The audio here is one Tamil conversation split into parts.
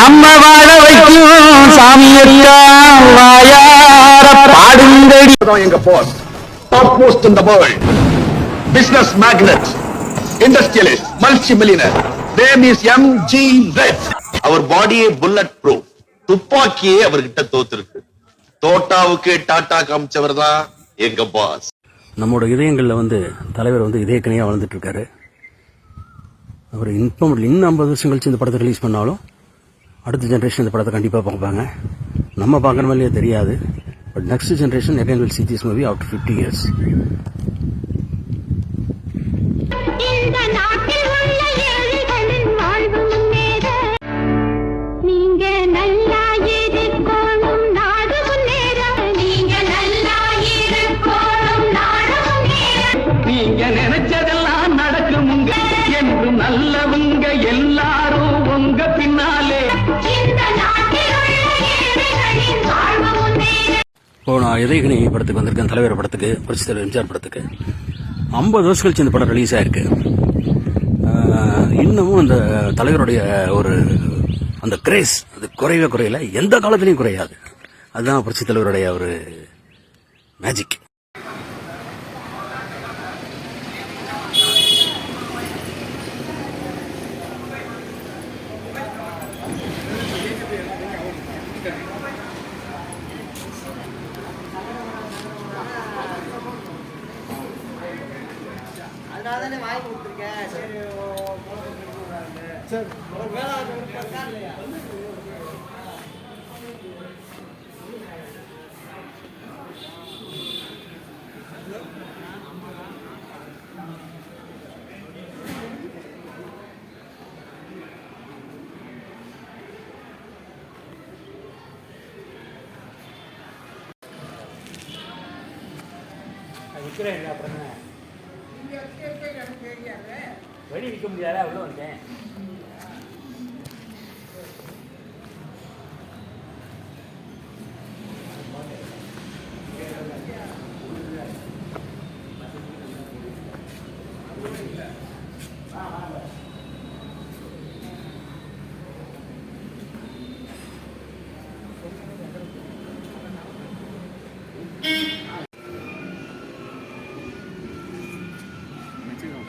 நம்ம வாழ வைக்கும் சாமியக்கா வாயார பாடுங்கடி. எங்க boss top most in the world business magnate industrialist multi millionaire name is M G Red அவர் பாடியே புல்லட் ப்ரூஃப் துப்பாக்கியே அவர்கிட்ட தோத்துருக்கு. தோட்டாவுக்கு டாடா காமிச்சவர் தான் எங்க பாஸ் நம்மளோட இதயங்களில் வந்து தலைவர் வந்து இதயக்கணியாக வளர்ந்துட்டு இருக்காரு. அவர் இப்போ இன்னும் ஐம்பது வருஷம் கழிச்சு இந்த படத்தை ரிலீஸ் பண்ணாலும் அடுத்த ஜென்ரேஷன் இந்த படத்தை கண்டிப்பாக பார்ப்பாங்க. நம்ம பார்க்குற மாதிரியே தெரியாது. But next generation again will see this movie after 50 years இந்த இப்போ நான் இதயக்கணி படத்துக்கு வந்திருக்கேன் தலைவர் படத்துக்கு புரட்சி தலைவர் எம்ஜிஆர் படத்துக்கு. ஐம்பது வருஷம் கழிச்சு இந்த படம் ரிலீஸ் ஆயிருக்கு. இன்னமும் அந்த தலைவருடைய ஒரு அந்த கிரேஸ் அது குறையவே குறையல. எந்த காலத்துலையும் குறையாது. அதுதான் புரட்சி தலைவருடைய ஒரு மேஜிக் அதனால தானே வாங்கி கொடுத்துருக்கேன். சரி சரி. விற்கிறேன் அப்புறம். வெடி விற்க முடியாதா உள்ள வந்தேன்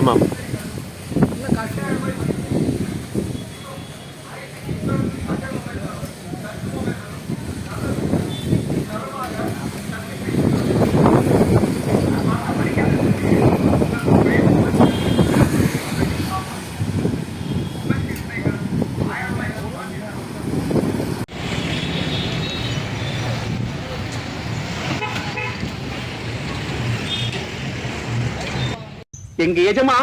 那么。எங்க எஜமா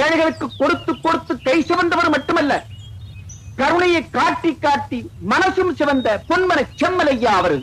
ஏழைகளுக்கு கொடுத்து கொடுத்து கை சிவந்தவர் மட்டுமல்ல கருணையை காட்டி காட்டி மனசும் சிவந்த பொன்மன செம்மலையா அவர்.